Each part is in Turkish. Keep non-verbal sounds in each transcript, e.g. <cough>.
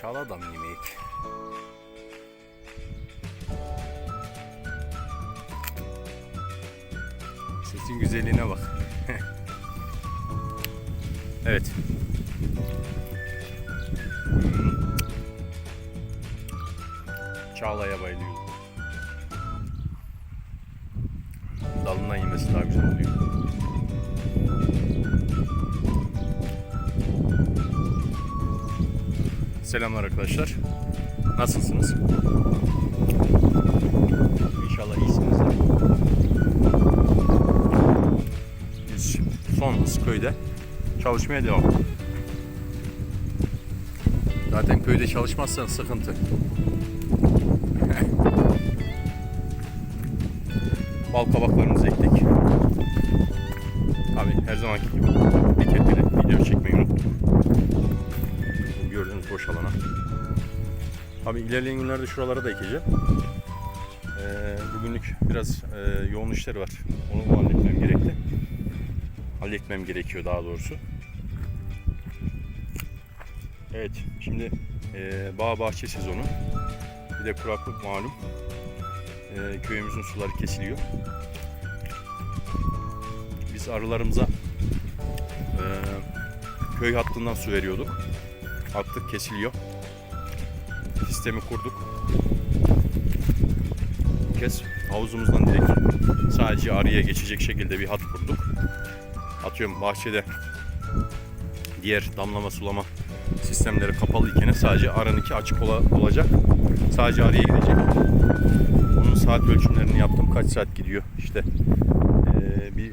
dalından çal adam yemek. Sesin güzelliğine bak. <laughs> evet. Hmm. Çağla'ya bayılıyorum. Dalından yemesi daha güzel oluyor. Selamlar arkadaşlar. Nasılsınız? İnşallah iyisinizdir. Biz son hız köyde çalışmaya devam. Zaten köyde çalışmazsan sıkıntı. <laughs> Bal kabaklarımızı ektik. Abi her zamanki gibi kere video çekmeyi unuttuk. Boş alana. Abi ilerleyen günlerde şuralara da ekeceğim. Ee, bugünlük biraz e, yoğun işler var. Onu halletmem gerekli. Halletmem gerekiyor daha doğrusu. Evet, şimdi e, bağ bahçe sezonu. Bir de kuraklık malum. E, köyümüzün suları kesiliyor. Biz arılarımıza e, köy hattından su veriyorduk. Hattık kesiliyor. Sistemi kurduk. Bu kez havuzumuzdan direkt sadece arıya geçecek şekilde bir hat kurduk. Atıyorum bahçede diğer damlama sulama sistemleri kapalı iken sadece arınınki açık ola- olacak. Sadece arıya gidecek. Onun saat ölçümlerini yaptım. Kaç saat gidiyor işte. Ee, bir,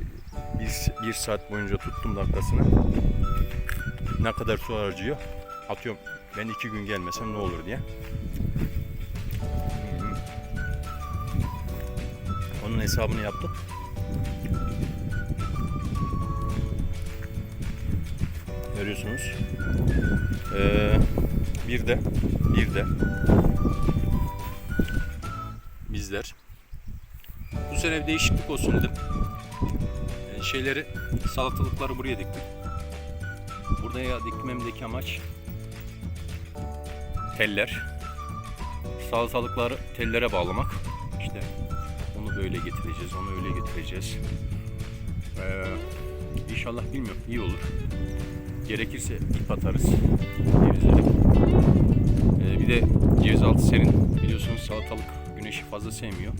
bir, bir saat boyunca tuttum dakikasını. Ne kadar su harcıyor. Atıyorum ben iki gün gelmesem ne olur diye. Onun hesabını yaptık. Görüyorsunuz. Ee, bir de bir de bizler bu sene değişiklik olsun dedim. Ee, şeyleri salatalıkları buraya diktim. Buraya dikmemdeki amaç teller. Salatalıkları tellere bağlamak. İşte onu böyle getireceğiz, onu öyle getireceğiz. Ee, inşallah bilmiyorum iyi olur. Gerekirse ip atarız cevizleri. Ee, bir de ceviz altı serin. Biliyorsunuz salatalık güneşi fazla sevmiyor.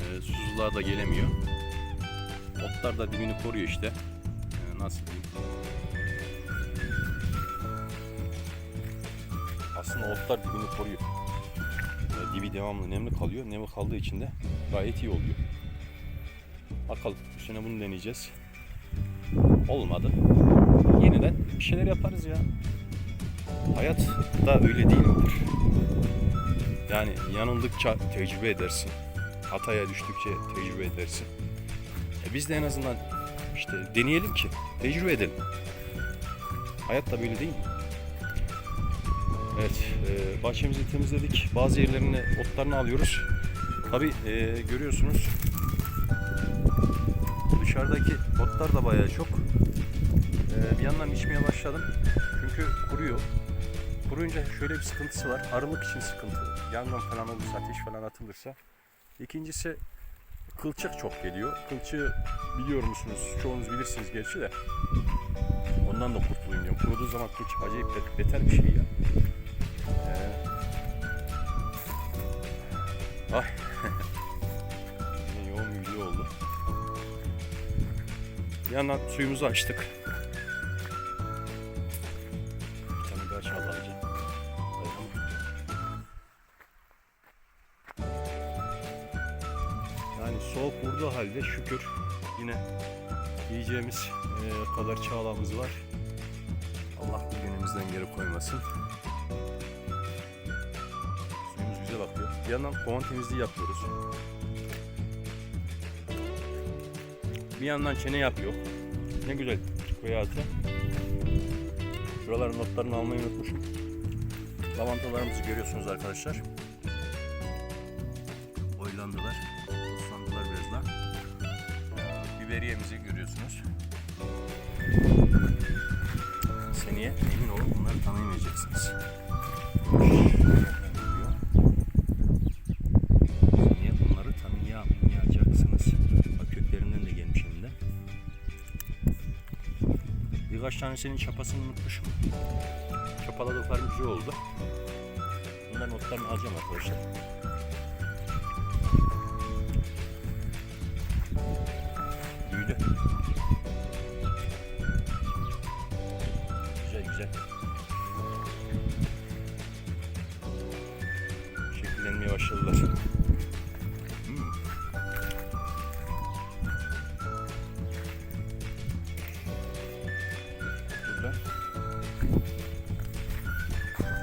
Ee, susuzluğa da gelemiyor. Otlar da dibini koruyor işte. Ee, nasıl diyeyim? Aslında otlar dibini koruyor. Ee, dibi devamlı nemli kalıyor. Nemli kaldığı için de gayet iyi oluyor. Bakalım üstüne bunu deneyeceğiz. Olmadı. Yeniden bir şeyler yaparız ya. Hayat da öyle değil midir? Yani yanıldıkça tecrübe edersin. Hataya düştükçe tecrübe edersin. E biz de en azından işte deneyelim ki tecrübe edelim. Hayat da böyle değil mi? Evet, e, bahçemizi temizledik. Bazı yerlerini, otlarını alıyoruz. Tabi görüyorsunuz dışarıdaki otlar da bayağı çok. E, bir yandan biçmeye başladım. Çünkü kuruyor. Kuruyunca şöyle bir sıkıntısı var. Arılık için sıkıntı. Yangın falan olursa, ateş falan atılırsa. İkincisi kılçık çok geliyor. Kılçığı biliyor musunuz? Çoğunuz bilirsiniz gerçi de. Ondan da kurtulayım diyorum. Kuruduğu zaman kılçık acayip bet- beter bir şey ya. Ee, ay. <laughs> Yoğun bir oldu. Bir yandan suyumuzu açtık. Bir tane daha alacağım. Yani soğuk vurduğu halde şükür yine yiyeceğimiz e, kadar çağlamız var. Allah bu günümüzden geri koymasın. Suyumuz güzel akıyor. Bir yandan kovan temizliği yapıyoruz. Bir yandan çene yapıyor. Ne güzel köy hayatı. Şuraların notlarını almayı unutmuşum. Lavantalarımızı görüyorsunuz arkadaşlar. Boylandılar. Islandılar biraz da. Biberiyemizi görüyorsunuz. Seneye emin olun bunları tanıyamayacaksınız. Tanesinin çapasını unutmuşum. Çapaladıklarım güzel oldu. Bunların notlarını alacağım arkadaşlar.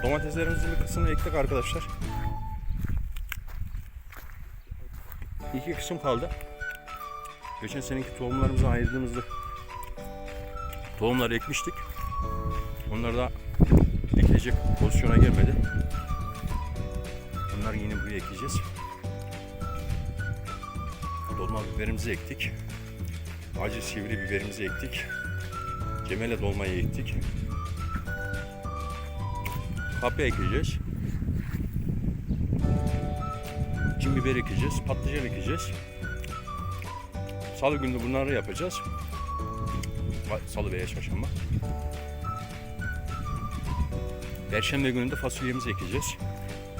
Domateslerimizin bir kısmını ektik arkadaşlar. İki kısım kaldı. Geçen seneki tohumlarımızı ayırdığımızda tohumları ekmiştik. Onlar da ekilecek pozisyona gelmedi. Bunları yine buraya ekeceğiz. Dolma biberimizi ektik. Acı sivri biberimizi ektik. Cemele dolmayı ektik. Kapya ekeceğiz. Cin biber ekeceğiz. Patlıcan ekeceğiz. Salı günü bunları yapacağız. Salı veya çarşamba. Perşembe günü de fasulyemizi ekeceğiz.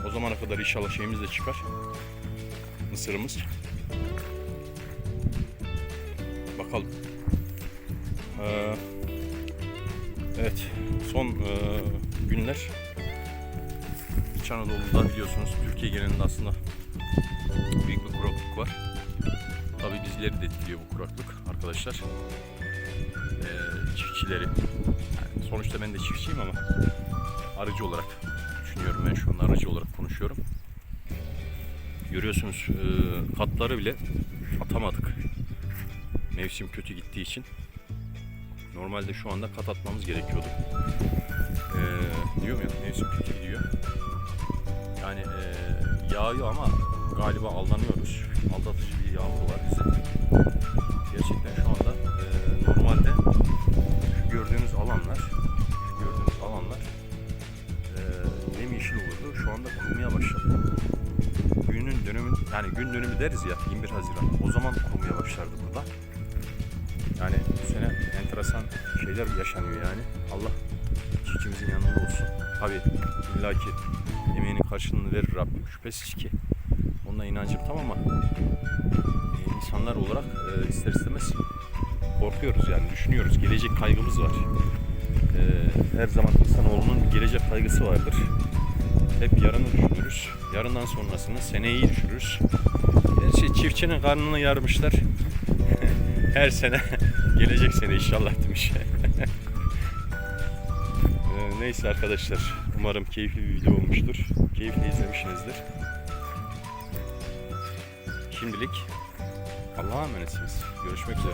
O zamana kadar inşallah şeyimiz de çıkar. Mısırımız. Bakalım. Ee, evet, son e, günler İç Anadolu'da biliyorsunuz Türkiye genelinde aslında büyük bir kuraklık var. Tabii bizleri de etkiliyor bu kuraklık arkadaşlar. Ee, çiftçileri. Yani sonuçta ben de çiftçiyim ama aracı olarak düşünüyorum ben şu an aracı olarak konuşuyorum. Görüyorsunuz e, katları bile atamadık. Mevsim kötü gittiği için. Normalde şu anda kat atmamız gerekiyordu. Ee, diyorum ya mevsim kötü gidiyor. Yani e, yağıyor ama galiba aldanıyoruz. Aldatıcı bir yağmur var bize. Gerçekten şu anda e, normalde gördüğünüz alanlar, gördüğünüz alanlar e, yemyeşil olurdu. Şu anda kurumaya başladı. Günün dönümü, yani gün dönümü deriz ya 21 Haziran. O zaman kurumaya başlardı burada. Yani bu sene enteresan şeyler yaşanıyor yani. Allah çiftçimizin yanında olsun. Tabii illaki emeğinin karşılığını verir Rabbim şüphesiz ki. Onunla inancım tam ama e, insanlar olarak e, ister istemez korkuyoruz yani düşünüyoruz. Gelecek kaygımız var. E, her zaman insanoğlunun bir gelecek kaygısı vardır. Hep yarını düşünürüz. Yarından sonrasını, seneyi düşünürüz. Gerçi çiftçinin karnını yarmışlar. <laughs> her sene <laughs> gelecek sene inşallah demiş. Neyse arkadaşlar. Umarım keyifli bir video olmuştur. Keyifle izlemişsinizdir. Şimdilik Allah'a emanetsiniz. Görüşmek üzere.